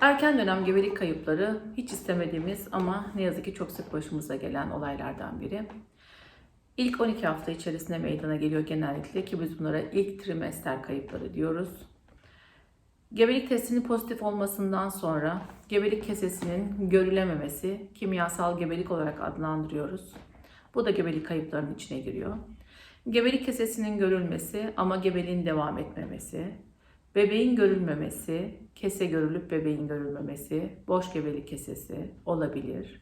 Erken dönem gebelik kayıpları hiç istemediğimiz ama ne yazık ki çok sık başımıza gelen olaylardan biri. İlk 12 hafta içerisinde meydana geliyor genellikle ki biz bunlara ilk trimester kayıpları diyoruz. Gebelik testinin pozitif olmasından sonra gebelik kesesinin görülememesi kimyasal gebelik olarak adlandırıyoruz. Bu da gebelik kayıplarının içine giriyor. Gebelik kesesinin görülmesi ama gebeliğin devam etmemesi, bebeğin görülmemesi, kese görülüp bebeğin görülmemesi, boş gebelik kesesi olabilir.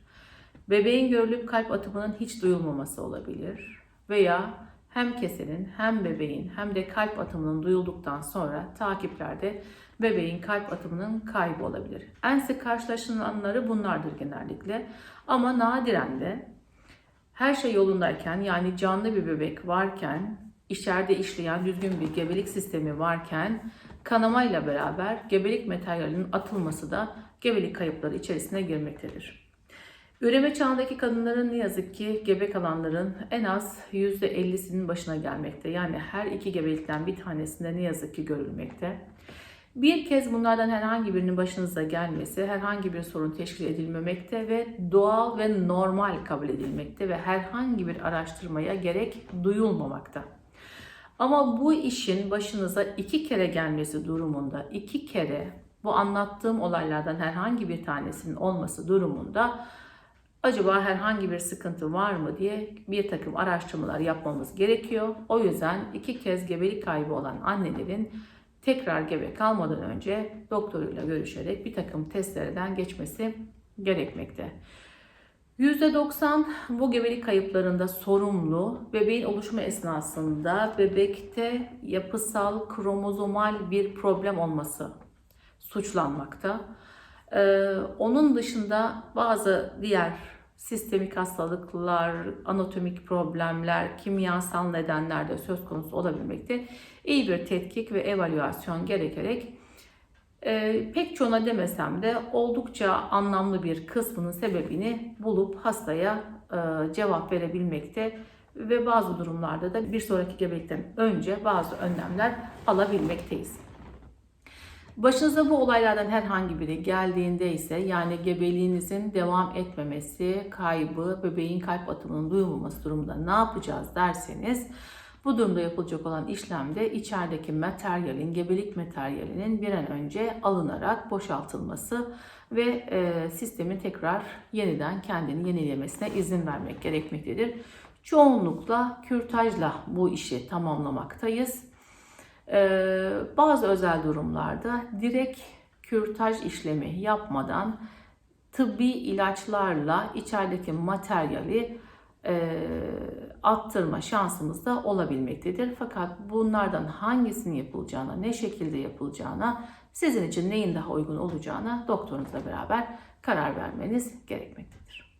Bebeğin görülüp kalp atımının hiç duyulmaması olabilir. Veya hem kesenin hem bebeğin hem de kalp atımının duyulduktan sonra takiplerde bebeğin kalp atımının kaybı olabilir. En sık karşılaşılanları bunlardır genellikle. Ama nadiren de her şey yolundayken yani canlı bir bebek varken, içeride işleyen düzgün bir gebelik sistemi varken kanamayla beraber gebelik materyalinin atılması da gebelik kayıpları içerisine girmektedir. Üreme çağındaki kadınların ne yazık ki gebe kalanların en az %50'sinin başına gelmekte. Yani her iki gebelikten bir tanesinde ne yazık ki görülmekte. Bir kez bunlardan herhangi birinin başınıza gelmesi herhangi bir sorun teşkil edilmemekte ve doğal ve normal kabul edilmekte ve herhangi bir araştırmaya gerek duyulmamakta. Ama bu işin başınıza iki kere gelmesi durumunda, iki kere bu anlattığım olaylardan herhangi bir tanesinin olması durumunda acaba herhangi bir sıkıntı var mı diye bir takım araştırmalar yapmamız gerekiyor. O yüzden iki kez gebelik kaybı olan annelerin tekrar gebe kalmadan önce doktoruyla görüşerek bir takım testlerden geçmesi gerekmekte. %90 bu gebelik kayıplarında sorumlu bebeğin oluşumu esnasında bebekte yapısal kromozomal bir problem olması suçlanmakta. Ee, onun dışında bazı diğer sistemik hastalıklar, anatomik problemler, kimyasal nedenler de söz konusu olabilmekte. İyi bir tetkik ve evaluasyon gerekerek e, pek çoğuna demesem de oldukça anlamlı bir kısmının sebebini bulup hastaya e, cevap verebilmekte ve bazı durumlarda da bir sonraki gebelikten önce bazı önlemler alabilmekteyiz. Başınıza bu olaylardan herhangi biri geldiğinde ise yani gebeliğinizin devam etmemesi, kaybı, bebeğin kalp atımının duyulmaması durumunda ne yapacağız derseniz bu durumda yapılacak olan işlemde içerideki materyalin, gebelik materyalinin bir an önce alınarak boşaltılması ve e, sistemin tekrar yeniden kendini yenilemesine izin vermek gerekmektedir. Çoğunlukla kürtajla bu işi tamamlamaktayız. Ee, bazı özel durumlarda direkt kürtaj işlemi yapmadan tıbbi ilaçlarla içerideki materyali e, attırma şansımız da olabilmektedir. Fakat bunlardan hangisinin yapılacağına, ne şekilde yapılacağına, sizin için neyin daha uygun olacağına doktorunuzla beraber karar vermeniz gerekmektedir.